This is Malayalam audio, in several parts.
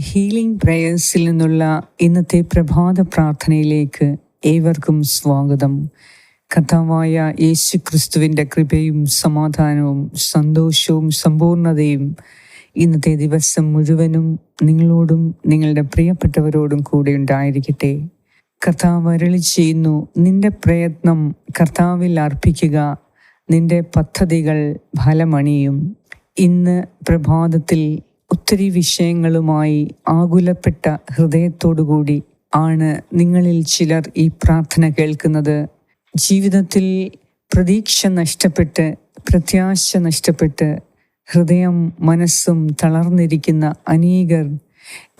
ഹീലിംഗ് പ്രേയേഴ്സിൽ നിന്നുള്ള ഇന്നത്തെ പ്രഭാത പ്രാർത്ഥനയിലേക്ക് ഏവർക്കും സ്വാഗതം. കഥാവായ യേശു ക്രിസ്തുവിന്റെ കൃപയും സമാധാനവും സന്തോഷവും സമ്പൂർണതയും ഇന്നത്തെ ദിവസം മുഴുവനും നിങ്ങളോടും നിങ്ങളുടെ പ്രിയപ്പെട്ടവരോടും കൂടെ ഉണ്ടായിരിക്കട്ടെ. കർത്താവ് അരളി ചെയ്യുന്നു നിന്റെ പ്രയത്നം കർത്താവിൽ അർപ്പിക്കുക നിന്റെ പദ്ധതികൾ ഫലമണിയും. ഇന്ന് പ്രഭാതത്തിൽ ഒത്തിരി വിഷയങ്ങളുമായി ആകുലപ്പെട്ട ഹൃദയത്തോടുകൂടി ആണ് നിങ്ങളിൽ ചിലർ ഈ പ്രാർത്ഥന കേൾക്കുന്നത്. ജീവിതത്തിൽ പ്രതീക്ഷ നഷ്ടപ്പെട്ട് പ്രത്യാശ നഷ്ടപ്പെട്ട് ഹൃദയം മനസ്സും തളർന്നിരിക്കുന്ന അനേകർ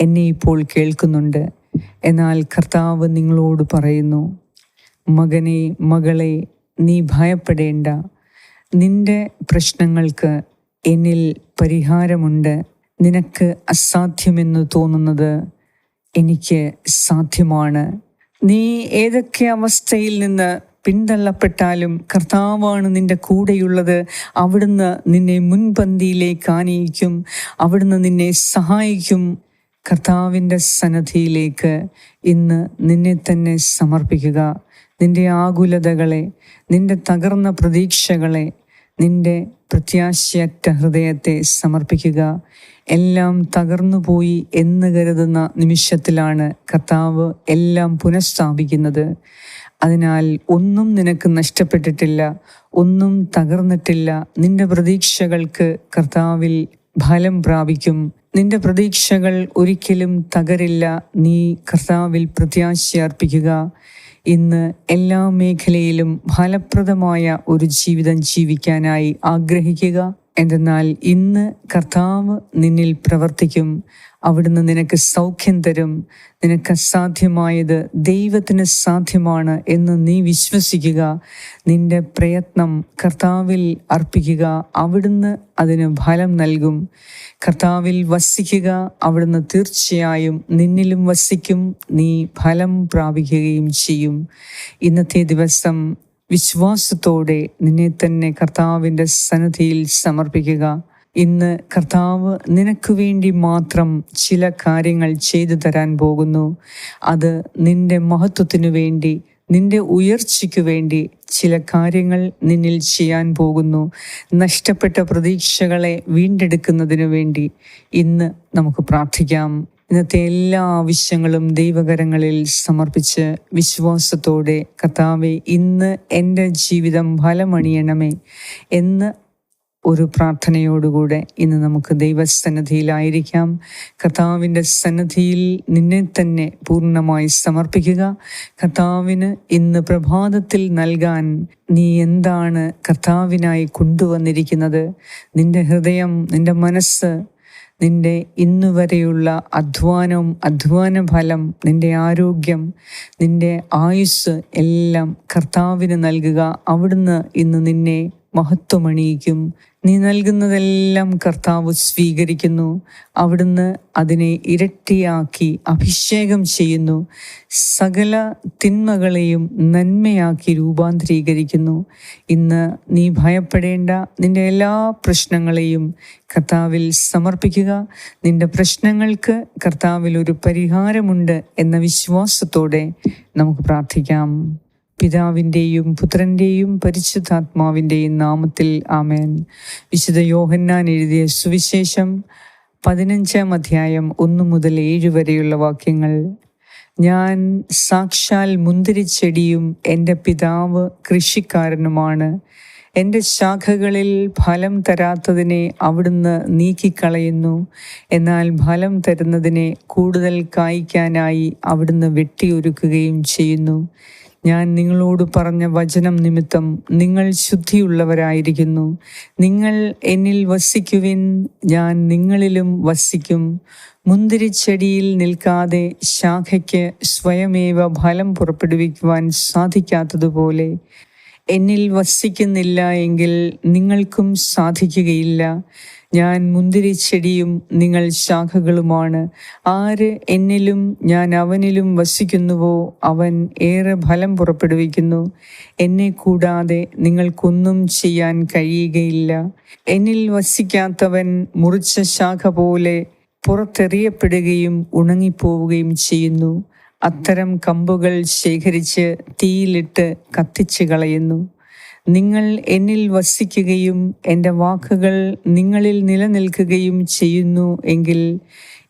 എന്നെ ഇപ്പോൾ കേൾക്കുന്നുണ്ട്. എന്നാൽ കർത്താവ് നിങ്ങളോട് പറയുന്നു മകനെ മകളെ നീ ഭയപ്പെടേണ്ട. നിന്റെ പ്രശ്നങ്ങൾക്ക് എന്നിൽ പരിഹാരമുണ്ട്. നിനക്ക് അസാധ്യമെന്ന് തോന്നുന്നത് എനിക്ക് സാധ്യമാണ്. നീ ഏതൊക്കെ അവസ്ഥയിൽ നിന്ന് പിന്തള്ളപ്പെട്ടാലും കർത്താവാണ് നിന്റെ കൂടെയുള്ളത്. അവിടുന്ന് നിന്നെ മുൻപന്തിയിലേക്ക് ആനയിക്കും. അവിടുന്ന് നിന്നെ സഹായിക്കും. കർത്താവിന്റെ സന്നദ്ധിയിലേക്ക് ഇന്ന് നിന്നെ തന്നെ സമർപ്പിക്കുക. നിന്റെ ആകുലതകളെ നിന്റെ തകർന്ന പ്രതീക്ഷകളെ നിന്റെ പ്രത്യാശയറ്റ ഹൃദയത്തെ സമർപ്പിക്കുക. എല്ലാം തകർന്നുപോയി എന്ന് കരുതുന്ന നിമിഷത്തിലാണ് കർത്താവ് എല്ലാം പുനഃസ്ഥാപിക്കുന്നത്. അതിനാൽ ഒന്നും നിനക്ക് നഷ്ടപ്പെട്ടിട്ടില്ല ഒന്നും തകർന്നിട്ടില്ല. നിന്റെ പ്രതീക്ഷകൾക്ക് കർത്താവിൽ ഫലം പ്രാപിക്കും. നിന്റെ പ്രതീക്ഷകൾ ഒരിക്കലും തകരില്ല. നീ കർത്താവിൽ പ്രത്യാശ അർപ്പിക്കുക. ഇന്ന് എല്ലാ മേഖലയിലും ഫലപ്രദമായ ഒരു ജീവിതം ജീവിക്കാനായി ആഗ്രഹിക്കുക. എന്തെന്നാൽ ഇന്ന് കർത്താവ് നിന്നിൽ പ്രവർത്തിക്കും. അവിടുന്ന് നിനക്ക് സൗഖ്യം തരും. നിനക്ക് അസാധ്യമായത് ദൈവത്തിന് സാധ്യമാണ് എന്ന് നീ വിശ്വസിക്കുക. നിന്റെ പ്രയത്നം കർത്താവിൽ അർപ്പിക്കുക. അവിടുന്ന് അതിന് ഫലം നൽകും. കർത്താവിൽ വസിക്കുക. അവിടുന്ന് തീർച്ചയായും നിന്നിലും വസിക്കും. നീ ഫലം പ്രാപിക്കുകയും ചെയ്യും. ഇന്നത്തെ ദിവസം വിശ്വാസത്തോടെ നിന്നെ തന്നെ കർത്താവിന്റെ സന്നദ്ധിയിൽ സമർപ്പിക്കുക. ഇന്ന് കർത്താവ് നിനക്ക് വേണ്ടി മാത്രം ചില കാര്യങ്ങൾ ചെയ്തു തരാൻ പോകുന്നു. അത് നിന്റെ മഹത്വത്തിനു വേണ്ടി നിന്റെ ഉയർച്ചയ്ക്കു വേണ്ടി ചില കാര്യങ്ങൾ നിന്നിൽ ചെയ്യാൻ പോകുന്നു. നഷ്ടപ്പെട്ട പ്രതീക്ഷകളെ വീണ്ടെടുക്കുന്നതിനു വേണ്ടി ഇന്ന് നമുക്ക് പ്രാർത്ഥിക്കാം. ഇന്നത്തെ എല്ലാ ആവശ്യങ്ങളും ദൈവകരങ്ങളിൽ സമർപ്പിച്ച് വിശ്വാസത്തോടെ കർത്താവെ ഇന്ന് എന്റെ ജീവിതം ഫലമണിയണമേ എന്ന് ഒരു പ്രാർത്ഥനയോടുകൂടെ ഇന്ന് നമുക്ക് ദൈവസന്നദ്ധിയിലായിരിക്കാം കർത്താവിന്റെ സന്നദ്ധിയിൽ നിന്നെ തന്നെ പൂർണമായി സമർപ്പിക്കുക. കർത്താവിന് ഇന്ന് പ്രഭാതത്തിൽ നൽകാൻ നീ എന്താണ് കർത്താവിനായി കൊണ്ടുവന്നിരിക്കുന്നത്? നിന്റെ ഹൃദയം നിന്റെ മനസ്സ് നിന്റെ ഇന്നുവരെയുള്ള അധ്വാനവും അധ്വാന ഫലം നിന്റെ ആരോഗ്യം നിന്റെ ആയുസ് എല്ലാം കർത്താവിന് നൽകുക. അവിടുന്ന് ഇന്ന് നിന്നെ മഹത്വമണിയിക്കും. നീ നൽകുന്നതെല്ലാം കർത്താവ് സ്വീകരിക്കുന്നു. അവിടുന്ന് അതിനെ ഇരട്ടിയാക്കി അഭിഷേകം ചെയ്യുന്നു. സകല തിന്മകളെയും നന്മയാക്കി രൂപാന്തരീകരിക്കുന്നു. ഇന്ന് നീ ഭയപ്പെടേണ്ട നിന്റെ എല്ലാ പ്രശ്നങ്ങളെയും കർത്താവിൽ സമർപ്പിക്കുക. നിന്റെ പ്രശ്നങ്ങൾക്ക് കർത്താവിൽ ഒരു പരിഹാരമുണ്ട് എന്ന വിശ്വാസത്തോടെ നമുക്ക് പ്രാർത്ഥിക്കാം. പിതാവിന്റെയും പുത്രന്റെയും പരിശുദ്ധാത്മാവിന്റെയും നാമത്തിൽ ആമേൻ. വിശുദ്ധ യോഹന്നാൻ എഴുതിയ സുവിശേഷം പതിനഞ്ചാം അധ്യായം ഒന്നു മുതൽ ഏഴ് വരെയുള്ള വാക്യങ്ങൾ. ഞാൻ സാക്ഷാൽ മുന്തിരിച്ചെടിയും എന്റെ പിതാവ് കൃഷിക്കാരനുമാണ്. എന്റെ ശാഖകളിൽ ഫലം തരാത്തതിനെ അവിടുന്ന് നീക്കിക്കളയുന്നു. എന്നാൽ ഫലം തരുന്നതിനെ കൂടുതൽ കായ്ക്കാനായി അവിടുന്ന് വെട്ടിയൊരുക്കുകയും ചെയ്യുന്നു. ഞാൻ നിങ്ങളോട് പറഞ്ഞ വചനം നിമിത്തം നിങ്ങൾ ശുദ്ധിയുള്ളവരായിരിക്കുന്നു. നിങ്ങൾ എന്നിൽ വസിക്കുവിൻ ഞാൻ നിങ്ങളിലും വസിക്കും. മുന്തിരിച്ചെടിയിൽ നിൽക്കാതെ ശാഖയ്ക്ക് സ്വയമേവ ഫലം പുറപ്പെടുവിക്കുവാൻ സാധിക്കാത്തതുപോലെ എന്നിൽ വസിക്കുന്നില്ല എങ്കിൽ നിങ്ങൾക്കും സാധിക്കുകയില്ല. ഞാൻ മുന്തിരിച്ചെടിയും നിങ്ങൾ ശാഖകളുമാണ്. ആര് എന്നിലും ഞാൻ അവനിലും വസിക്കുന്നുവോ അവൻ ഏറെ ഫലം പുറപ്പെടുവിക്കുന്നു. എന്നെ കൂടാതെ നിങ്ങൾക്കൊന്നും ചെയ്യാൻ കഴിയുകയില്ല. എന്നിൽ വസിക്കാത്തവൻ മുറിച്ച ശാഖ പോലെ പുറത്തെറിയപ്പെടുകയും ഉണങ്ങിപ്പോവുകയും ചെയ്യുന്നു. അത്തരം കമ്പുകൾ ശേഖരിച്ച് തീയിലിട്ട് കത്തിച്ചു കളയുന്നു നിങ്ങൾ എന്നിൽ വസിക്കുകയും എന്റെ വാക്കുകൾ നിങ്ങളിൽ നിലനിൽക്കുകയും ചെയ്യുന്നു എങ്കിൽ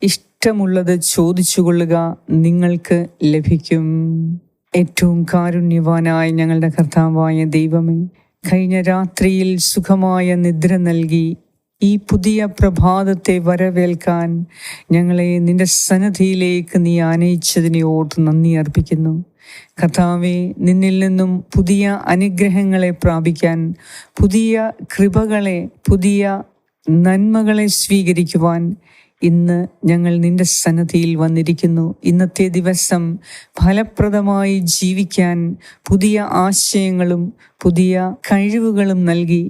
ഇഷ്ടമുള്ളത് ചോദിച്ചുകൊള്ളുക നിങ്ങൾക്ക് ലഭിക്കും. ഏറ്റവും കാരുണ്യവാനായ ഞങ്ങളുടെ കർത്താവായ ദൈവമേ കഴിഞ്ഞ രാത്രിയിൽ സുഖമായ നിദ്ര നൽകി ഈ പുതിയ പ്രഭാതത്തെ വരവേൽക്കാൻ ഞങ്ങളെ നിന്റെ സന്നദ്ധിയിലേക്ക് നീ ആനയിച്ചതിനെ ഓർത്ത് നന്ദി അർപ്പിക്കുന്നു. കഥാവെ നിന്നിൽ നിന്നും പുതിയ അനുഗ്രഹങ്ങളെ പ്രാപിക്കാൻ പുതിയ കൃപകളെ പുതിയ നന്മകളെ സ്വീകരിക്കുവാൻ ഇന്ന് ഞങ്ങൾ നിന്റെ സന്നദ്ധിയിൽ വന്നിരിക്കുന്നു. ഇന്നത്തെ ദിവസം ഫലപ്രദമായി ജീവിക്കാൻ പുതിയ ആശയങ്ങളും പുതിയ കഴിവുകളും നൽകി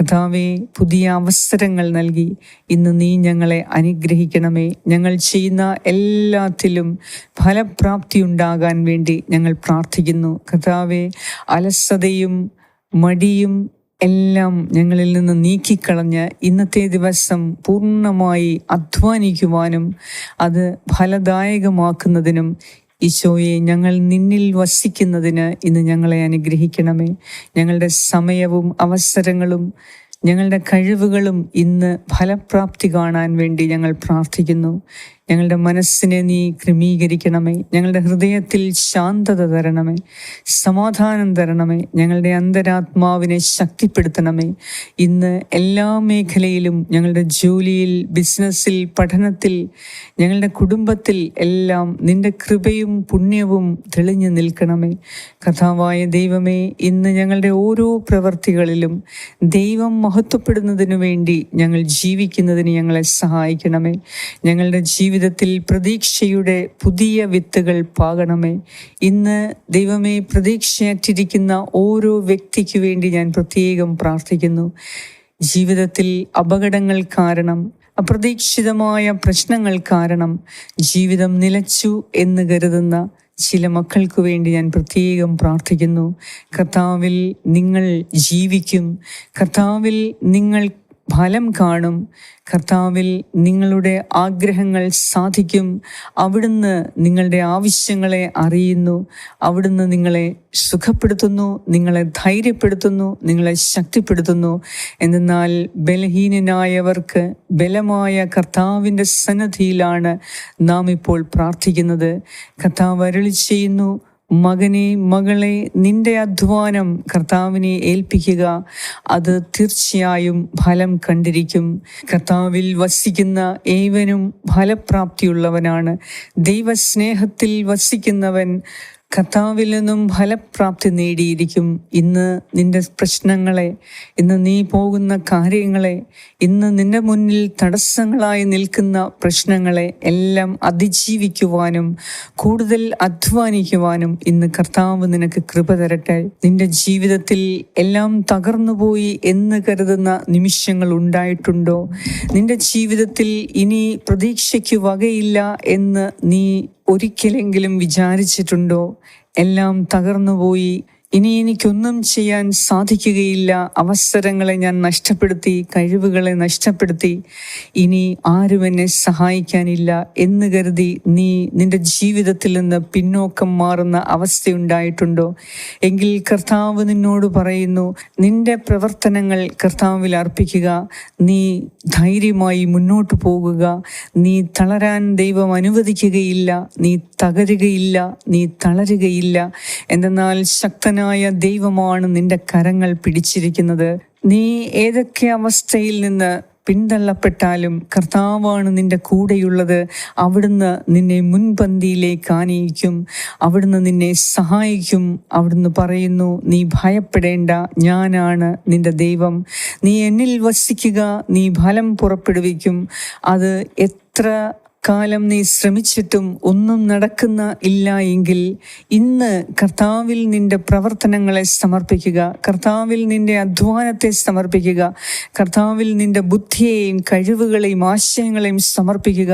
കഥാവെ പുതിയ അവസരങ്ങൾ നൽകി. ഇന്ന് നീ ഞങ്ങളെ അനുഗ്രഹിക്കണമേ. ഞങ്ങൾ ചെയ്യുന്ന എല്ലാത്തിലും ഫലപ്രാപ്തി ഉണ്ടാകാൻ വേണ്ടി ഞങ്ങൾ പ്രാർത്ഥിക്കുന്നു. കഥാവെ അലസതയും മടിയും എല്ലാം ഞങ്ങളിൽ നിന്ന് നീക്കിക്കളഞ്ഞ് ഇന്നത്തെ ദിവസം പൂർണമായി അധ്വാനിക്കുവാനും അത് ഫലദായകമാക്കുന്നതിനും ഈശോയെ ഞങ്ങൾ നിന്നിൽ വസിക്കുന്നതിന് ഇന്ന് ഞങ്ങളെ അനുഗ്രഹിക്കണമേ. ഞങ്ങളുടെ സമയവും അവസരങ്ങളും ഞങ്ങളുടെ കഴിവുകളും ഇന്ന് ഫലപ്രാപ്തി കാണാൻ വേണ്ടി ഞങ്ങൾ പ്രാർത്ഥിക്കുന്നു. ഞങ്ങളുടെ മനസ്സിനെ നീ ക്രമീകരിക്കണമേ. ഞങ്ങളുടെ ഹൃദയത്തിൽ ശാന്തത തരണമേ. സമാധാനം തരണമേ. ഞങ്ങളുടെ അന്തരാത്മാവിനെ ശക്തിപ്പെടുത്തണമേ. ഇന്ന് എല്ലാ മേഖലയിലും ഞങ്ങളുടെ ജോലിയിൽ ബിസിനസ്സിൽ പഠനത്തിൽ ഞങ്ങളുടെ കുടുംബത്തിൽ എല്ലാം നിന്റെ കൃപയും പുണ്യവും തെളിഞ്ഞു നിൽക്കണമേ. കഥാവായ ദൈവമേ ഇന്ന് ഞങ്ങളുടെ ഓരോ പ്രവർത്തികളിലും ദൈവം മഹത്വപ്പെടുന്നതിനു വേണ്ടി ഞങ്ങൾ ജീവിക്കുന്നതിന് ഞങ്ങളെ സഹായിക്കണമേ. ഞങ്ങളുടെ ജീവിതത്തിൽ പ്രതീക്ഷയുടെ പുതിയ വിത്തുകൾ പാകണമേ. ഇന്ന് ദൈവമേ പ്രതീക്ഷയറ്റിരിക്കുന്ന ഓരോ വ്യക്തിക്ക് വേണ്ടി ഞാൻ പ്രത്യേകം പ്രാർത്ഥിക്കുന്നു. ജീവിതത്തിൽ അപകടങ്ങൾ കാരണം അപ്രതീക്ഷിതമായ പ്രശ്നങ്ങൾ കാരണം ജീവിതം നിലച്ചു എന്ന് കരുതുന്ന ചില മക്കൾക്ക് വേണ്ടി ഞാൻ പ്രത്യേകം പ്രാർത്ഥിക്കുന്നു. കർത്താവിൽ നിങ്ങൾ ജീവിക്കും. കർത്താവിൽ നിങ്ങൾ ഫലം കാണും. കർത്താവിൽ നിങ്ങളുടെ ആഗ്രഹങ്ങൾ സാധിക്കും. അവിടുന്ന് നിങ്ങളുടെ ആവശ്യങ്ങളെ അറിയുന്നു. അവിടുന്ന് നിങ്ങളെ സുഖപ്പെടുത്തുന്നു. നിങ്ങളെ ധൈര്യപ്പെടുത്തുന്നു. നിങ്ങളെ ശക്തിപ്പെടുത്തുന്നു. എന്നാൽ ബലഹീനനായവർക്ക് ബലമായ കർത്താവിന്റെ സന്നദ്ധിയിലാണ് നാം ഇപ്പോൾ പ്രാർത്ഥിക്കുന്നത്. കർത്താവ് അരളി ചെയ്യുന്നു. മകനെ മകളെ നിന്റെ അധ്വാനം കർത്താവിനെ ഏൽപ്പിക്കുക. അത് തീർച്ചയായും ഫലം കണ്ടിരിക്കും. കർത്താവിൽ വസിക്കുന്ന ഏവനും ഫലപ്രാപ്തിയുള്ളവനാണ്. ദൈവസ്നേഹത്തിൽ വസിക്കുന്നവൻ കർത്താവിൽ നിന്നും ഫലപ്രാപ്തി നേടിയിരിക്കും. ഇന്ന് നിന്റെ പ്രശ്നങ്ങളെ ഇന്ന് നീ പോകുന്ന കാര്യങ്ങളെ ഇന്ന് നിന്റെ മുന്നിൽ തടസ്സങ്ങളായി നിൽക്കുന്ന പ്രശ്നങ്ങളെ എല്ലാം അതിജീവിക്കുവാനും കൂടുതൽ അധ്വാനിക്കുവാനും ഇന്ന് കർത്താവ് നിനക്ക് കൃപ തരട്ടെ. നിന്റെ ജീവിതത്തിൽ എല്ലാം തകർന്നുപോയി എന്ന് കരുതുന്ന നിമിഷങ്ങൾ ഉണ്ടായിട്ടുണ്ടോ? നിന്റെ ജീവിതത്തിൽ ഇനി പ്രതീക്ഷയ്ക്ക് വകയില്ല എന്ന് നീ ഒരിക്കലെങ്കിലും വിചാരിച്ചിട്ടുണ്ടോ? എല്ലാം തകർന്നുപോയി. ഇനി എനിക്കൊന്നും ചെയ്യാൻ സാധിക്കുകയില്ല. അവസരങ്ങളെ ഞാൻ നഷ്ടപ്പെടുത്തി കഴിവുകളെ നഷ്ടപ്പെടുത്തി. ഇനി ആരും എന്നെ സഹായിക്കാനില്ല എന്ന് കരുതി നീ നിന്റെ ജീവിതത്തിൽ നിന്ന് പിന്നോക്കം മാറുന്ന അവസ്ഥയുണ്ടായിട്ടുണ്ടോ? എങ്കിൽ കർത്താവ് നിന്നോട് പറയുന്നു നിന്റെ പ്രവർത്തനങ്ങൾ കർത്താവിൽ അർപ്പിക്കുക. നീ ധൈര്യമായി മുന്നോട്ട് പോകുക. നീ തളരാൻ ദൈവം അനുവദിക്കുകയില്ല. നീ തകരുകയില്ല. നീ തളരുകയില്ല. എന്തെന്നാൽ ശക്തനായ ദൈവമാണ് നിന്റെ കരങ്ങൾ പിടിച്ചിരിക്കുന്നത്. നീ ഏതൊക്കെ അവസ്ഥയിൽ നിന്ന് പിന്തള്ളപ്പെട്ടാലും കർത്താവാണ് നിന്റെ കൂടെയുള്ളത്. അവിടുന്ന് നിന്നെ മുൻപന്തിയിലേക്ക് ആനയിക്കും. അവിടുന്ന് നിന്നെ സഹായിക്കും. അവിടുന്ന് പറയുന്നു നീ ഭയപ്പെടേണ്ട ഞാനാണ് നിന്റെ ദൈവം. നീ എന്നിൽ വസിക്കുക നീ ഫലം പുറപ്പെടുവിക്കും. അത് എത്ര കാലം നീ ശ്രമിച്ചിട്ടും ഒന്നും നടക്കുന്ന ഇല്ല എങ്കിൽ ഇന്ന് കർത്താവിൽ നിന്റെ പ്രവർത്തനങ്ങളെ സമർപ്പിക്കുക കർത്താവിൽ നിന്റെ അധ്വാനത്തെ സമർപ്പിക്കുക കർത്താവിൽ നിന്റെ ബുദ്ധിയെയും കഴിവുകളെയും ആശയങ്ങളെയും സമർപ്പിക്കുക.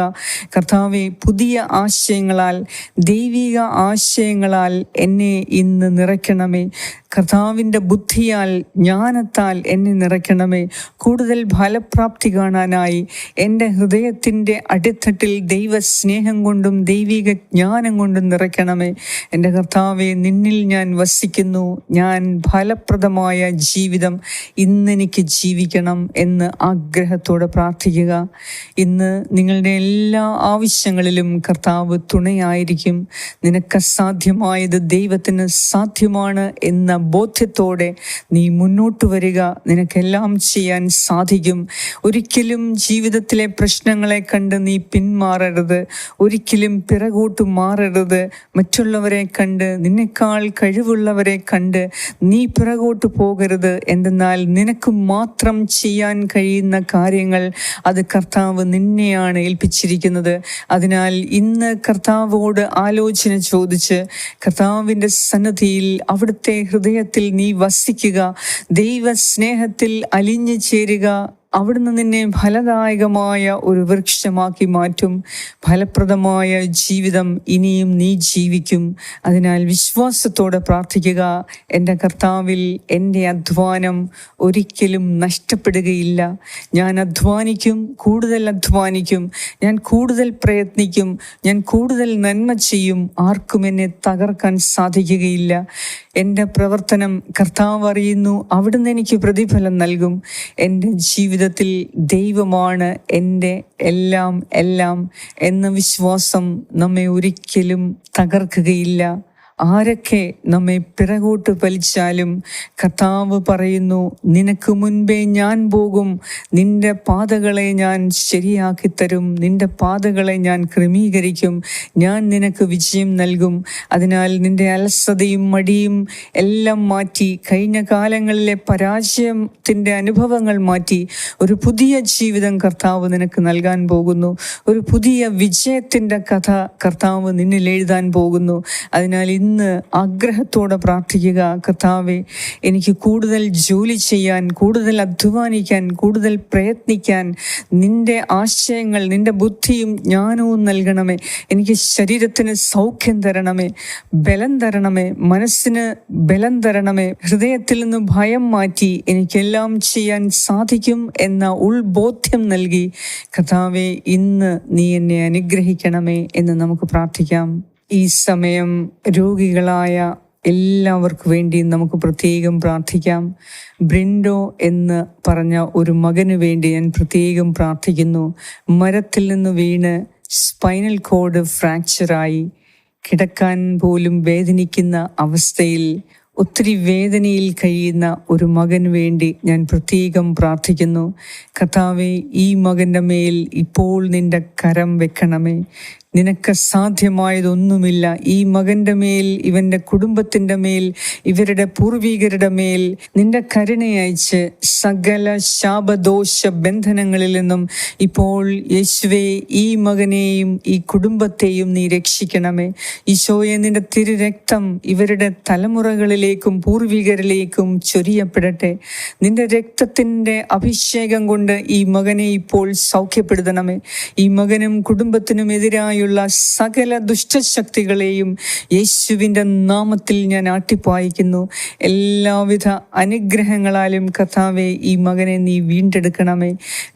കർത്താവെ പുതിയ ആശയങ്ങളാൽ ദൈവിക ആശയങ്ങളാൽ എന്നെ ഇന്ന് നിറയ്ക്കണമേ. കർത്താവിന്റെ ബുദ്ധിയാൽ ജ്ഞാനത്താൽ എന്നെ നിറയ്ക്കണമേ. കൂടുതൽ ഫലപ്രാപ്തി കാണാനായി എന്റെ ഹൃദയത്തിന്റെ അടിത്തട്ടിൽ ദൈവസ്നേഹം കൊണ്ടും ദൈവിക ജ്ഞാനം കൊണ്ടും നിറയ്ക്കണമേ. എന്റെ കർത്താവെ നിന്നിൽ ഞാൻ വസിക്കുന്നു. ഞാൻ ഫലപ്രദമായ ജീവിതം ഇന്നെനിക്ക് ജീവിക്കണം എന്ന് ആഗ്രഹത്തോടെ പ്രാർത്ഥിക്കുക. ഇന്ന് നിങ്ങളുടെ എല്ലാ ആവശ്യങ്ങളിലും കർത്താവ് തുണയായിരിക്കും. നിനക്ക് സാധ്യമായത് ദൈവത്തിന് സാധ്യമാണ് എന്ന ബോധ്യത്തോടെ നീ മുന്നോട്ട് വരിക. നിനക്കെല്ലാം ചെയ്യാൻ സാധിക്കും. ഒരിക്കലും ജീവിതത്തിലെ പ്രശ്നങ്ങളെ കണ്ട് നീ പിന്മാറരുത്. ഒരിക്കലും പിറകോട്ട് മാറരുത്. മറ്റുള്ളവരെ കണ്ട് നിന്നെക്കാൾ കഴിവുള്ളവരെ കണ്ട് നീ പിറകോട്ട് പോകരുത്. എന്തെന്നാൽ നിനക്ക് മാത്രം ചെയ്യാൻ കഴിയുന്ന കാര്യങ്ങൾ അത് കർത്താവ് നിന്നെയാണ് ഏൽപ്പിച്ചിരിക്കുന്നത്. അതിനാൽ ഇന്ന് കർത്താവോട് ആലോചന ചോദിച്ച് കർത്താവിന്റെ സന്നദ്ധിയിൽ അവിടുത്തെ ഹൃദയത്തിൽ നീ വസിക്കുക ദൈവസ്നേഹത്തിൽ അലിഞ്ഞു ചേരുക. അവിടുന്ന് നിന്നെ ഫലദായകമായ ഒരു വൃക്ഷമാക്കി മാറ്റും. ഫലപ്രദമായ ജീവിതം ഇനിയും നീ ജീവിക്കും. അതിനാൽ വിശ്വാസത്തോടെ പ്രാർത്ഥിക്കുക. എന്റെ കർത്താവിൽ എന്റെ അധ്വാനം ഒരിക്കലും നഷ്ടപ്പെടുകയില്ല. ഞാൻ അധ്വാനിക്കും കൂടുതൽ അധ്വാനിക്കും. ഞാൻ കൂടുതൽ പ്രയത്നിക്കും. ഞാൻ കൂടുതൽ നന്മ ചെയ്യും. ആർക്കും എന്നെ തകർക്കാൻ സാധിക്കുകയില്ല. എന്റെ പ്രവർത്തനം കർത്താവ് അറിയുന്നു. അവിടുന്ന് എനിക്ക് പ്രതിഫലം നൽകും. എന്റെ ജീവിതത്തിൽ ദൈവമാണ് എന്റെ എല്ലാം എല്ലാം എന്ന വിശ്വാസം നമ്മെ ഒരിക്കലും തകർക്കുകയില്ല. ആരൊക്കെ നമ്മെ പിറകോട്ട് വലിച്ചാലും കർത്താവ് പറയുന്നു നിനക്ക് മുൻപേ ഞാൻ പോകും. നിന്റെ പാതകളെ ഞാൻ ശരിയാക്കി തരും നിന്റെ പാതകളെ ഞാൻ ക്രമീകരിക്കും. ഞാൻ നിനക്ക് വിജയം നൽകും. അതിനാൽ നിന്റെ അലസതയും മടിയും എല്ലാം മാറ്റി കഴിഞ്ഞ കാലങ്ങളിലെ പരാജയത്തിന്റെ അനുഭവങ്ങൾ മാറ്റി ഒരു പുതിയ ജീവിതം കർത്താവ് നിനക്ക് നൽകാൻ പോകുന്നു. ഒരു പുതിയ വിജയത്തിന്റെ കഥ കർത്താവ് നിന്നിൽ എഴുതാൻ പോകുന്നു. അതിനാൽ ഇന്ന് ആഗ്രഹത്തോടെ പ്രാർത്ഥിക്കുക. കർത്താവെ എനിക്ക് കൂടുതൽ ജോലി ചെയ്യാൻ കൂടുതൽ അധ്വാനിക്കാൻ കൂടുതൽ പ്രയത്നിക്കാൻ നിന്റെ ആശയങ്ങൾ നിന്റെ ബുദ്ധിയും ജ്ഞാനവും നൽകണമേ. എനിക്ക് ശരീരത്തിന് സൗഖ്യം തരണമേ ബലം തരണമേ മനസ്സിന് ബലം തരണമേ. ഹൃദയത്തിൽ നിന്ന് ഭയം മാറ്റി എനിക്കെല്ലാം ചെയ്യാൻ സാധിക്കും എന്ന ഉൾബോധ്യം നൽകി. കർത്താവെ ഇന്ന് നീ എന്നെ അനുഗ്രഹിക്കണമേ എന്ന് നമുക്ക് പ്രാർത്ഥിക്കാം. ഈ സമയം രോഗികളായ എല്ലാവർക്കു വേണ്ടി നമുക്ക് പ്രത്യേകം പ്രാർത്ഥിക്കാം. ബ്രിൻഡോ എന്ന് പറഞ്ഞ ഒരു മകന് വേണ്ടി ഞാൻ പ്രത്യേകം പ്രാർത്ഥിക്കുന്നു. മരത്തിൽ നിന്ന് വീണ് സ്പൈനൽ കോഡ് ഫ്രാക്ചറായി കിടക്കാൻ പോലും വേദനിക്കുന്ന അവസ്ഥയിൽ ഒത്തിരി വേദനയിൽ കഴിയുന്ന ഒരു മകന് വേണ്ടി ഞാൻ പ്രത്യേകം പ്രാർത്ഥിക്കുന്നു. കർത്താവെ ഈ മകന്റെ മേൽ ഇപ്പോൾ നിന്റെ കരം വെക്കണമേ. നിനക്ക് സാധ്യമായതൊന്നുമില്ല. ഈ മകന്റെ മേൽ ഇവന്റെ കുടുംബത്തിന്റെ മേൽ ഇവരുടെ പൂർവീകരുടെ മേൽ നിന്റെ കരുണയച്ച് സകല ശാപദോഷ ബന്ധനങ്ങളിൽ നിന്നും ഇപ്പോൾ യേശുവെ ഈ മകനെയും ഈ കുടുംബത്തെയും നീ രക്ഷിക്കണമേ. ഈശോയെ നിന്റെ തിരുരക്തം ഇവരുടെ തലമുറകളിലേക്കും പൂർവികരിലേക്കും ചൊരിയപ്പെടട്ടെ. നിന്റെ രക്തത്തിന്റെ അഭിഷേകം കൊണ്ട് ഈ മകനെ ഇപ്പോൾ സൗഖ്യപ്പെടുത്തണമേ. ഈ മകനും കുടുംബത്തിനും എതിരായുള്ള സകല ദുഷ്ടശക്തികളെയും യേശുവിന്റെ നാമത്തിൽ ഞാൻ ആട്ടിപ്പായിക്കുന്നു. എല്ലാവിധ അനുഗ്രഹങ്ങളാലും കഥാവെ ഈ മകനെ നീ വീണ്ടെടുക്കണമേ.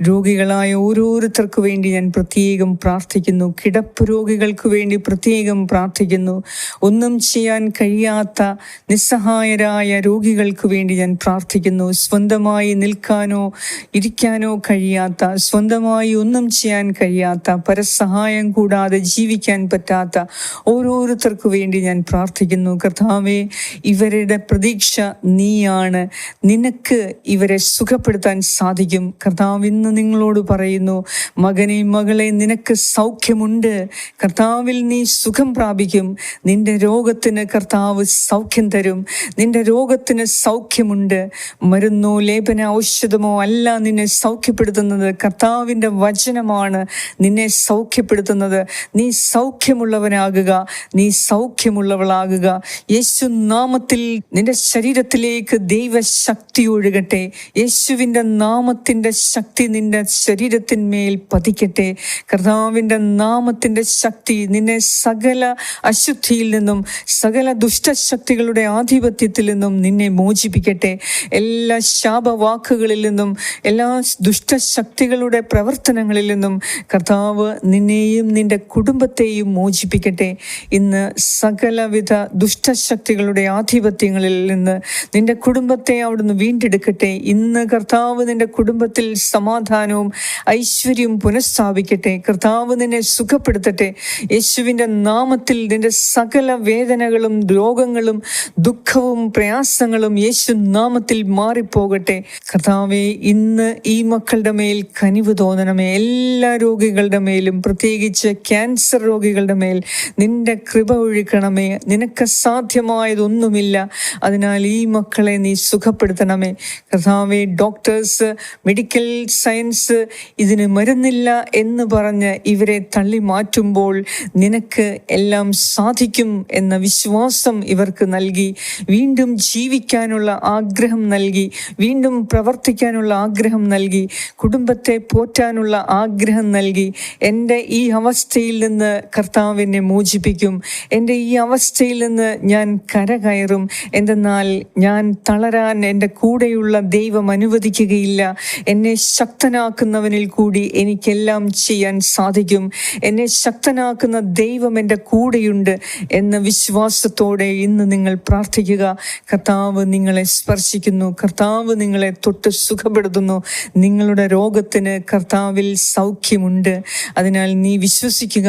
രോഗികളായ ഓരോരുത്തർക്കു വേണ്ടി ഞാൻ പ്രത്യേകം പ്രാർത്ഥിക്കുന്നു. കിടപ്പ് രോഗികൾക്ക് വേണ്ടി പ്രത്യേകം പ്രാർത്ഥിക്കുന്നു. ഒന്നും ചെയ്യാൻ കഴിയാത്ത നിസ്സഹായരായ രോഗികൾക്ക് വേണ്ടി ഞാൻ പ്രാർത്ഥിക്കുന്നു. സ്വന്തമായി നിൽക്കാനോ ഇരിക്കാനോ കഴിയാത്ത സ്വന്തമായി ഒന്നും ചെയ്യാൻ കഴിയാത്ത പരസഹായം കൂടാതെ ജീവിക്കാൻ പറ്റാത്ത ഓരോരുത്തർക്കു വേണ്ടി ഞാൻ പ്രാർത്ഥിക്കുന്നു. കർത്താവെ ഇവരുടെ പ്രതീക്ഷ നീയാണ്. നിനക്ക് ഇവരെ സുഖപ്പെടുത്താൻ സാധിക്കും. കർത്താവ് ഇന്ന് നിങ്ങളോട് പറയുന്നു മകനെ മകളെ നിനക്ക് സൗഖ്യമുണ്ട്. കർത്താവിൽ നീ സുഖം പ്രാപിക്കും. നിന്റെ രോഗത്തിന് കർത്താവ് സൗഖ്യം തരും. നിന്റെ രോഗത്തിന് സൗഖ്യമുണ്ട്. മരുന്നോ ലേപന ഔഷധമോ അല്ല നിന്നെ സൗഖ്യപ്പെടുത്തുന്നത്. കർത്താവിന്റെ വചനമാണ് നിന്നെ സൗഖ്യപ്പെടുത്തുന്നത്. നീ സൗഖ്യമുള്ളവനാകുക നീ സൗഖ്യമുള്ളവളാകുക. യേശു നാമത്തിൽ നിന്റെ ശരീരത്തിലേക്ക് ദൈവശക്തി ഒഴുകട്ടെ. യേശുവിന്റെ നാമത്തിന്റെ ശക്തി നിന്റെ ശരീരത്തിന്മേൽ പതിക്കട്ടെ. കർത്താവിന്റെ നാമത്തിന്റെ ശക്തി നിന്നെ സകല അശുദ്ധിയിൽ നിന്നും സകല ദുഷ്ടശക്തികളുടെ ആധിപത്യത്തിൽ നിന്നും നിന്നെ മോചിപ്പിക്കട്ടെ. എല്ലാ ശാപവാക്കുകളിൽ നിന്നും എല്ലാ ദുഷ്ടശക്തികളുടെ പ്രവർത്തനങ്ങളിൽ നിന്നും കർത്താവ് നിന്നെയും നിന്റെ കുടുംബത്തെയും മോചിപ്പിക്കട്ടെ. ഇന്ന് സകലവിധ ദുഷ്ടശക്തികളുടെ ആധിപത്യങ്ങളിൽ നിന്ന് നിന്റെ കുടുംബത്തെ അവിടുന്ന് വീണ്ടെടുക്കട്ടെ. ഇന്ന് കർത്താവ് നിന്റെ കുടുംബത്തിൽ സമാധാനവും ഐശ്വര്യവും പുനഃസ്ഥാപിക്കട്ടെ. കർത്താവ് നിന്നെ സുഖപ്പെടുത്തട്ടെ. യേശുവിന്റെ നാമത്തിൽ നിന്റെ സകല വേദനകളും രോഗങ്ങളും ദുഃഖവും പ്രയാസങ്ങളും യേശു നാമത്തിൽ മാറിപ്പോകട്ടെ. കർത്താവെ ഇന്ന് ഈ മക്കളുടെ മേൽ കനിവ് തോന്നണമേ. എല്ലാ രോഗികളുടെ മേലും പ്രത്യേകിച്ച് ക്യാൻസർ രോഗികളുടെ മേൽ നിന്റെ കൃപ ഒഴുക്കണമേ. നിനക്ക് സാധ്യമായതൊന്നുമില്ല. അതിനാൽ ഈ മക്കളെ നീ സുഖപ്പെടുത്തണമേ. കർത്താവെ ഡോക്ടേഴ്സ് മെഡിക്കൽ സയൻസ് ഇതിന് മരുന്നില്ല എന്ന് പറഞ്ഞ് ഇവരെ തള്ളി മാറ്റുമ്പോൾ നിനക്ക് എല്ലാം സാധിക്കും എന്ന വിശ്വാസം ഇവർക്ക് നൽകി. വീണ്ടും ജീവിക്കാനുള്ള ആഗ്രഹം നൽകി. വീണ്ടും പ്രവർത്തിക്കാനുള്ള ആഗ്രഹം നൽകി. കുടുംബത്തെ പോറ്റാനുള്ള ആഗ്രഹം നൽകി. എന്റെ ഈ അവസ്ഥയിൽ നിന്ന് കർത്താവ് എന്നെ മോചിപ്പിക്കും. എന്റെ ഈ അവസ്ഥയിൽ നിന്ന് ഞാൻ കരകയറും. എന്തെന്നാൽ ഞാൻ തളരാൻ എന്റെ കൂടെയുള്ള ദൈവം അനുവദിക്കുകയില്ല. എന്നെ ശക്തനാക്കുന്നവനിൽ കൂടി എനിക്കെല്ലാം ചെയ്യാൻ സാധിക്കും. എന്നെ ശക്തനാക്കുന്ന ദൈവം എന്റെ കൂടെയുണ്ട് എന്ന വിശ്വാസത്തോടെ ഇന്ന് നിങ്ങൾ പ്രാർത്ഥിക്കുക. കർത്താവ് നിങ്ങളെ സ്പർശിക്കുന്നു. കർത്താവ് നിങ്ങളെ തൊട്ട് സുഖപ്പെടുത്തുന്നു. നിങ്ങളുടെ രോഗത്തിന് കർത്താവിൽ സൗഖ്യമുണ്ട്. അതിനാൽ നീ വിശ്വസിക്കുക.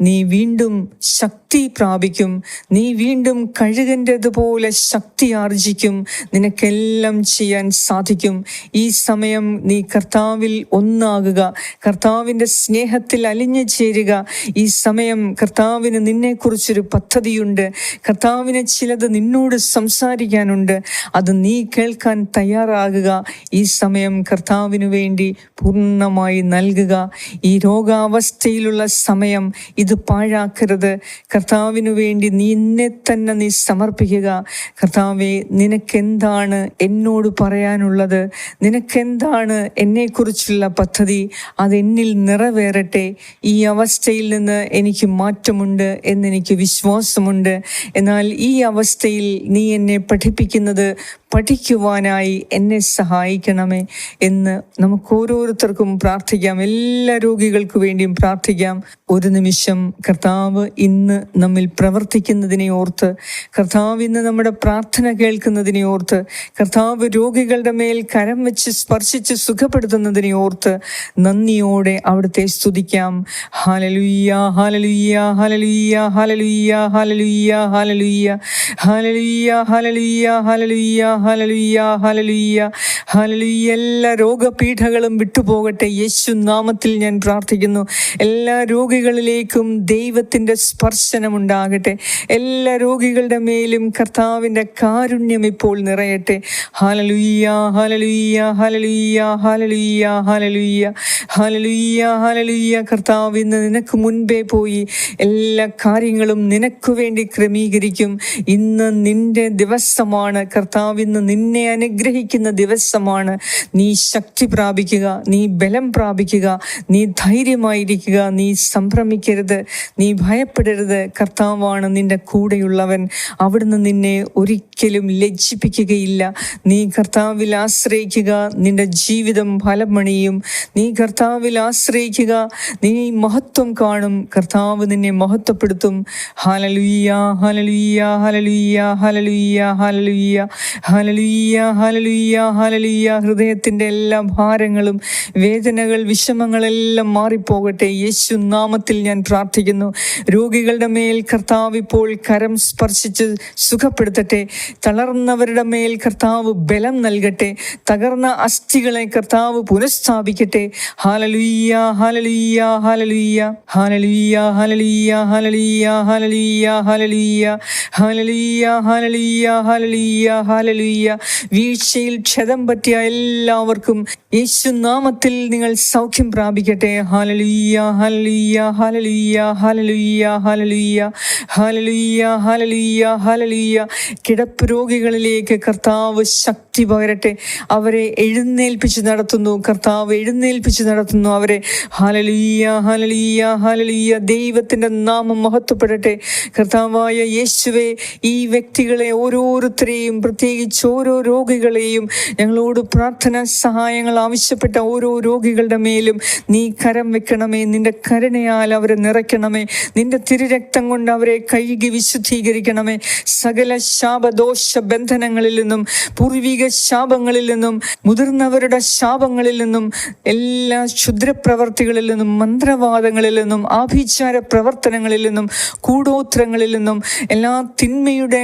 നീ വീണ്ടും ശക്തി പ്രാപിക്കും. നീ വീണ്ടും കഴുകന്റെതുപോലെ ശക്തി ആർജിക്കും. നിനക്കെല്ലാം ചെയ്യാൻ സാധിക്കും. ഈ സമയം നീ കർത്താവിൽ ഒന്നാകുക. കർത്താവിന്റെ സ്നേഹത്തിൽ അലിഞ്ഞു ചേരുക. ഈ സമയം കർത്താവിന് നിന്നെക്കുറിച്ചൊരു പദ്ധതിയുണ്ട്. കർത്താവിന് ചിലത് നിന്നോട് സംസാരിക്കാനുണ്ട്. അത് നീ കേൾക്കാൻ തയ്യാറാകുക. ഈ സമയം കർത്താവിനു വേണ്ടി പൂർണമായി നൽകുക. ഈ രോഗാവസ്ഥയിലുള്ള സമയം ഇത് പാഴാക്കരുത്. കർത്താവിനു വേണ്ടി നീ എന്നെ തന്നെ നീ സമർപ്പിക്കുക. കർത്താവെ നിനക്കെന്താണ് എന്നോട് പറയാനുള്ളത്? നിനക്കെന്താണ് എന്നെക്കുറിച്ചുള്ള പദ്ധതി? അതെന്നിൽ നിറവേറട്ടെ. ഈ അവസ്ഥയിൽ നിന്ന് എനിക്ക് മാറ്റമുണ്ട് എന്നെനിക്ക് വിശ്വാസമുണ്ട്. എന്നാൽ ഈ അവസ്ഥയിൽ നീ എന്നെ പഠിപ്പിക്കുന്നത് പഠിക്കുവാനായി എന്നെ സഹായിക്കണമേ എന്ന് നമുക്ക് ഓരോരുത്തർക്കും പ്രാർത്ഥിക്കാം. എല്ലാ രോഗികൾക്ക് വേണ്ടിയും പ്രാർത്ഥിക്കാം. ഒരു നിമിഷം കർത്താവ് ഇന്ന് നമ്മിൽ പ്രവർത്തിക്കുന്നതിനെ ഓർത്ത് കർത്താവ് ഇന്ന് നമ്മുടെ പ്രാർത്ഥന കേൾക്കുന്നതിനെ ഓർത്ത് കർത്താവ് രോഗികളുടെ മേൽ കരം വെച്ച് സ്പർശിച്ച് സുഖപ്പെടുത്തുന്നതിനെ ഓർത്ത് നന്ദിയോടെ അവിടുത്തെ സ്തുതിക്കാം ഹാലലുയ്യ ഹാലലുയ്യ ഹാലലുയ്യ ഹാലലുയ്യ ഹാലലുയ്യ ഹാലലുയ്യ ഹാലലുയ്യ ഹാലലുയ്യ ഹാലലുയ്യ ഹാലലുയ്യ ഹാലലുയ്യ ഹാലലുയ്യ എല്ലാ രോഗപീഠകളും വിട്ടുപോകട്ടെ യേശു നാമത്തിൽ ഞാൻ പ്രാർത്ഥിക്കുന്നു എല്ലാ രോഗികളിലേക്കും ദൈവത്തിന്റെ സ്പർശനം ഉണ്ടാകട്ടെ എല്ലാ രോഗികളുടെ മേലും കർത്താവിന്റെ കാരുണ്യം ഇപ്പോൾ നിറയട്ടെ. ഹാലലുയ്യ ഹാലലുയ്യ ഹാലലുയ്യ ഹാലലുയ്യ ഹാലലുയ്യ ഹാലലുയ്യ ഹാലലുയ്യ കർത്താവ് ഇന്ന് നിനക്ക് മുൻപേ പോയി എല്ലാ കാര്യങ്ങളും നിനക്ക് വേണ്ടി ക്രമീകരിക്കും. ഇന്ന് നിന്റെ ദിവസമാണ്. കർത്താവ് ഇന്ന് നിന്നെ അനുഗ്രഹിക്കുന്ന ദിവസമാണ്. നീ ശക്തി പ്രാപിക്കുക നീ ബലം പ്രാപിക്കുക നീ ധൈര്യമായിരിക്കുക നീ സംഭ്രമിക്കരുത്. നീ ഭയപ്പെടരുത്. കർത്താവാണ് നിന്റെ കൂടെയുള്ളവൻ. അവിടുന്ന് നിന്നെ ഒരിക്കലും ലജ്ജിപ്പിക്കുകയില്ല. നീ കർത്താവിൽ ആശ്രയിക്കുക. നിന്റെ ജീവിതം ഫലമണിയും. നീ കർത്താവിൽ ആശ്രയിക്കുക. നീ മഹത്വം കാണും. കർത്താവ് നിന്നെ മഹത്വപ്പെടുത്തും. ഹലലുയ്യ ഹലലുയ്യ ഹലലുയ്യ ഹലലുയ്യ ഹലലുയ്യ ഹലലുയ്യ ഹലലുയ്യ ഹലലുയ്യ ഹൃദയത്തിന്റെ എല്ലാ ഭാരങ്ങളും വേദനകൾ വിഷമങ്ങളെല്ലാം മാറിപ്പോകട്ടെ. യേശു നാമത്തിൽ ഞാൻ പ്രാർത്ഥിക്കുന്നു രോഗികളുടെ മേൽ കർത്താവ് ഇപ്പോൾ കരം സ്പർശിച്ച് സുഖപ്പെടുത്തട്ടെ തളർന്നവരുടെ മേൽ കർത്താവ് ബലം നൽകട്ടെ തകർന്ന അസ്ഥികളെ കർത്താവ് പുനഃസ്ഥാപിക്കട്ടെ ഹാലലുയ്യ ഹാലലുയ്യ ഹാലലുയ്യ ഹാലലുയ്യ ഹാലലുയ്യ ഹാലലുയ്യ ഹാലലുയ്യ ഹാലലുയ്യ ഹാലലുയ്യ ഹാലലുയ്യ ഹാലലുയ്യ ഹാലലുയ്യ വീഴ്ചയിൽ ക്ഷതം പറ്റിയ എല്ലാവർക്കും യേശു നാമത്തിൽ നിങ്ങൾ സൗഖ്യം പ്രാപിക്കട്ടെ ഹാലലുയ്യ ഹാലലുയ്യ ഹാലലുയ്യ ഹാലലുയ്യ ഹാലലുയ്യ ഹാലലുയ്യ ഹാലലുയ്യ ഹാലലുയ്യ കിടപ്പ് രോഗികളിലേക്ക് കർത്താവ് ശക്തി പകരട്ടെ. അവരെ എഴുന്നേൽപ്പിച്ച് നടത്തുന്നു. കർത്താവ് എഴുന്നേൽപ്പിച്ച് നടത്തുന്നു അവരെ. ഹാലലുയ്യ ഹാലലുയ്യ ഹാലലുയ്യ ദൈവത്തിന്റെ നാമം മഹത്വപ്പെടട്ടെ. കർത്താവായ യേശുവെ ഈ വ്യക്തികളെ ഓരോരുത്തരെയും പ്രത്യേകിച്ച് ഓരോ രോഗികളെയും ഞങ്ങളോട് പ്രാർത്ഥന സഹായങ്ങൾ ആവശ്യപ്പെട്ട ഓരോ രോഗികളുടെ മേലും നീ കരം വെക്കണമേ. നിന്റെ കരുണയാൽ അവരെ നിറയ്ക്കണമേ. നിന്റെ തിരുരക്തം കൊണ്ട് അവരെ കഴുകി വിശുദ്ധീകരിക്കണമേ. സകല ശാപദോഷ ബന്ധനങ്ങളിൽ നിന്നും പൂർവിക ശാപങ്ങളിൽ നിന്നും മുതിർന്നവരുടെ ശാപങ്ങളിൽ നിന്നും എല്ലാ ക്ഷുദ്രപ്രവർത്തികളിൽ നിന്നും മന്ത്രവാദങ്ങളിൽ നിന്നും ആഭിചാര പ്രവർത്തനങ്ങളിൽ നിന്നും കൂടോത്രങ്ങളിൽ നിന്നും എല്ലാ തിന്മയുടെ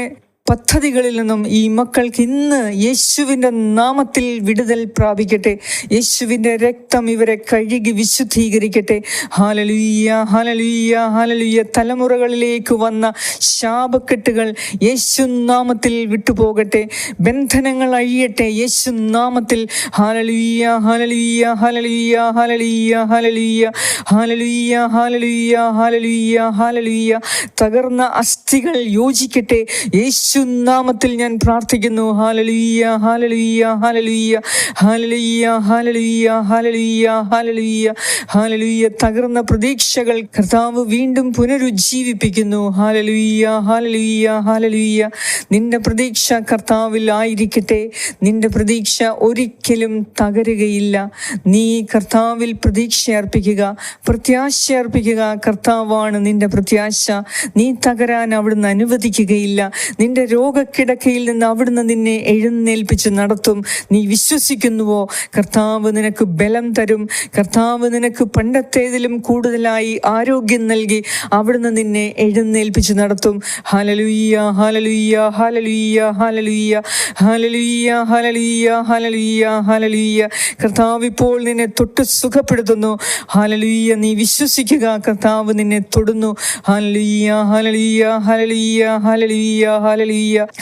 പദ്ധതികളിൽ നിന്നും ഈ മക്കൾക്ക് ഇന്ന് യേശുവിന്റെ നാമത്തിൽ വിടുതൽ പ്രാപിക്കട്ടെ. യേശുവിന്റെ രക്തം ഇവരെ കഴുകി വിശുദ്ധീകരിക്കട്ടെ. ഹാലലുയ്യ ഹാലലുയ്യ ഹാലലുയ്യ തലമുറകളിലേക്ക് വന്ന ശാപക്കെട്ടുകൾ യേശു നാമത്തിൽ വിട്ടുപോകട്ടെ. ബന്ധനങ്ങൾ അഴിയട്ടെ യേശു നാമത്തിൽ. ഹാലലുയ്യ ഹാലലുയ്യ ഹാലലുയ്യ ഹാലലുയ്യ ഹാലലുയ്യ ഹാലലുയ്യ ഹാലലുയ്യ ഹാലലുയ്യ ഹാലലുയ്യ തകർന്ന അസ്ഥികൾ യോജിക്കട്ടെ. യേശു നാമത്തിൽ ഞാൻ പ്രാർത്ഥിക്കുന്നു. ഹാലലുയ്യ ഹാലലുയ്യ ഹാലലുയ്യ ഹാലലുയ്യ ഹാലലുയ്യ ഹാലലുയ്യ ഹാലലുയ്യ ഹാലലുയ്യ തകർന്ന പ്രതീക്ഷകൾ കർത്താവ് വീണ്ടും പുനരുജ്ജീവിപ്പിക്കുന്നു. ഹാലലുയ്യ ഹാലലുയ്യ ഹാലലുയ്യ നിന്റെ പ്രതീക്ഷ കർത്താവിൽ ആയിരിക്കട്ടെ. നിന്റെ പ്രതീക്ഷ ഒരിക്കലും തകരുകയില്ല. നീ കർത്താവിൽ പ്രതീക്ഷ അർപ്പിക്കുക പ്രത്യാശ അർപ്പിക്കുക. കർത്താവാണ് നിന്റെ പ്രത്യാശ. നീ തകരാൻ അവിടുന്ന് അനുവദിക്കുകയില്ല. നിന്റെ രോഗക്കിടക്കയിൽ നിന്ന് അവിടുന്ന് നിന്നെ എഴുന്നേൽപ്പിച്ച് നടത്തും. നീ വിശ്വസിക്കുന്നുവോ? കർത്താവ് നിനക്ക് ബലം തരും. കർത്താവ് നിനക്ക് പണ്ടത്തേതിലും കൂടുതലായി ആരോഗ്യം നൽകി അവിടുന്ന് നിന്നെ എഴുന്നേൽപ്പിച്ച് നടത്തും. ഹാലലുയ്യ ഹാലലുയ്യ ഹാലലുയ്യ ഹാലലുയ്യ ഹാലലുയ്യ ഹാലലുയ്യ ഹാലലുയ്യ ഹാലലുയ്യ കർത്താവ് ഇപ്പോൾ നിന്നെ തൊട്ട് സുഖപ്പെടുത്തുന്നു. ഹാലലുയ്യ നീ വിശ്വസിക്കുക. കർത്താവ് നിന്നെ തൊടുന്നു. ഹാലലുയ്യ ഹാലലുയ്യ ഹാലലുയ്യ ഹാലലുയ്യ ഹാലലുയ്യ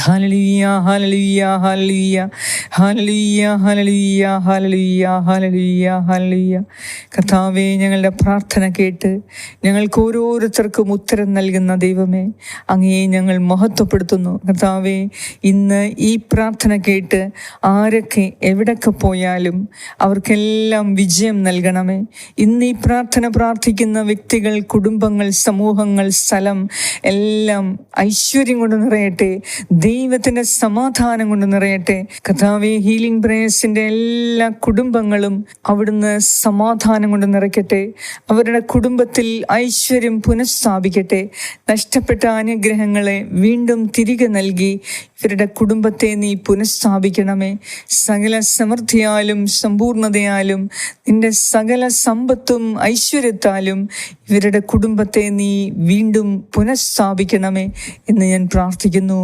ഹാലലുയ്യ ഞങ്ങളുടെ പ്രാർത്ഥന കേട്ട് ഞങ്ങൾക്ക് ഓരോരുത്തർക്കും ഉത്തരം നൽകുന്ന ദൈവമേ അങ്ങയെ ഞങ്ങൾ മഹത്വപ്പെടുത്തുന്നു. കർത്താവെ ഇന്ന് ഈ പ്രാർത്ഥന കേട്ട് ആരൊക്കെ എവിടൊക്കെ പോയാലും അവർക്കെല്ലാം വിജയം നൽകണമേ. ഇന്ന് ഈ പ്രാർത്ഥന പ്രാർത്ഥിക്കുന്ന വ്യക്തികൾ കുടുംബങ്ങൾ സമൂഹങ്ങൾ സ്ഥലം എല്ലാം ഐശ്വര്യം കൊണ്ട് നിറയട്ടെ. ദൈവത്തിന്റെ സമാധാനം കൊണ്ട് നിറയട്ടെ. കഥാവി ഹീലിംഗ് പ്രേയേഴ്സിന്റെ എല്ലാ കുടുംബങ്ങളും അവിടുന്ന് സമാധാനം കൊണ്ട് നിറയ്ക്കട്ടെ. അവരുടെ കുടുംബത്തിൽ ഐശ്വര്യം പുനഃസ്ഥാപിക്കട്ടെ. നഷ്ടപ്പെട്ട അനുഗ്രഹങ്ങളെ വീണ്ടും തിരികെ നൽകി ഇവരുടെ കുടുംബത്തെ നീ പുനഃസ്ഥാപിക്കണമേ. സകല സമൃദ്ധിയാലും സമ്പൂർണതയാലും നിന്റെ സകല സമ്പത്തും ഐശ്വര്യത്താലും ഇവരുടെ കുടുംബത്തെ നീ വീണ്ടും പുനഃസ്ഥാപിക്കണമേ എന്ന് ഞാൻ പ്രാർത്ഥിക്കുന്നു.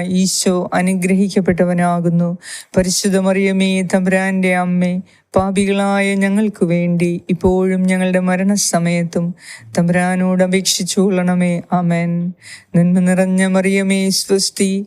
ഈശോ അനുഗ്രഹിക്കപ്പെട്ടവനാകുന്നു. പരിശുദ്ധ മറിയമേ തമ്പുരാന്റെ അമ്മേ പാപികളായ ഞങ്ങൾക്ക് വേണ്ടി ഇപ്പോഴും ഞങ്ങളുടെ മരണസമയത്തും തമ്പുരാനോട് അപേക്ഷിച്ചുകൊള്ളണമേ. അമേൻ നന്മ നിറഞ്ഞ മറിയമേ സ്വസ്തി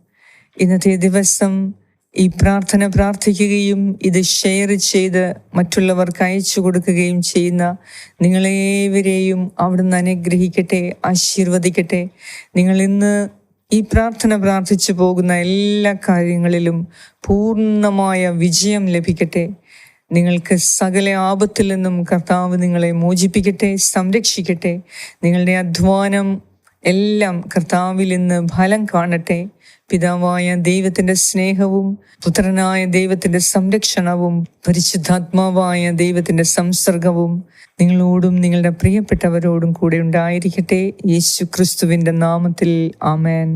ഇന്നത്തെ ദിവസം ഈ പ്രാർത്ഥന പ്രാർത്ഥിക്കുകയും ഇത് ഷെയർ ചെയ്ത് മറ്റുള്ളവർക്ക് അയച്ചു കൊടുക്കുകയും ചെയ്യുന്ന നിങ്ങളേവരെയും അവിടുന്ന് അനുഗ്രഹിക്കട്ടെ ആശീർവദിക്കട്ടെ. നിങ്ങൾ ഇന്ന് ഈ പ്രാർത്ഥന പ്രാർത്ഥിച്ചു പോകുന്ന എല്ലാ കാര്യങ്ങളിലും പൂർണമായ വിജയം ലഭിക്കട്ടെ. നിങ്ങൾക്ക് സകല ആപത്തിൽ നിന്നും കർത്താവ് നിങ്ങളെ മോചിപ്പിക്കട്ടെ സംരക്ഷിക്കട്ടെ. നിങ്ങളുടെ അധ്വാനം എല്ലാം കർത്താവിൽ നിന്ന് ഫലം കാണട്ടെ. പിതാവായ ദൈവത്തിന്റെ സ്നേഹവും പുത്രനായ ദൈവത്തിന്റെ സംരക്ഷണവും പരിശുദ്ധാത്മാവായ ദൈവത്തിന്റെ സംസർഗവും നിങ്ങളോടും നിങ്ങളുടെ പ്രിയപ്പെട്ടവരോടും കൂടെ ഉണ്ടായിരിക്കട്ടെ. യേശു ക്രിസ്തുവിന്റെ നാമത്തിൽ ആമേൻ.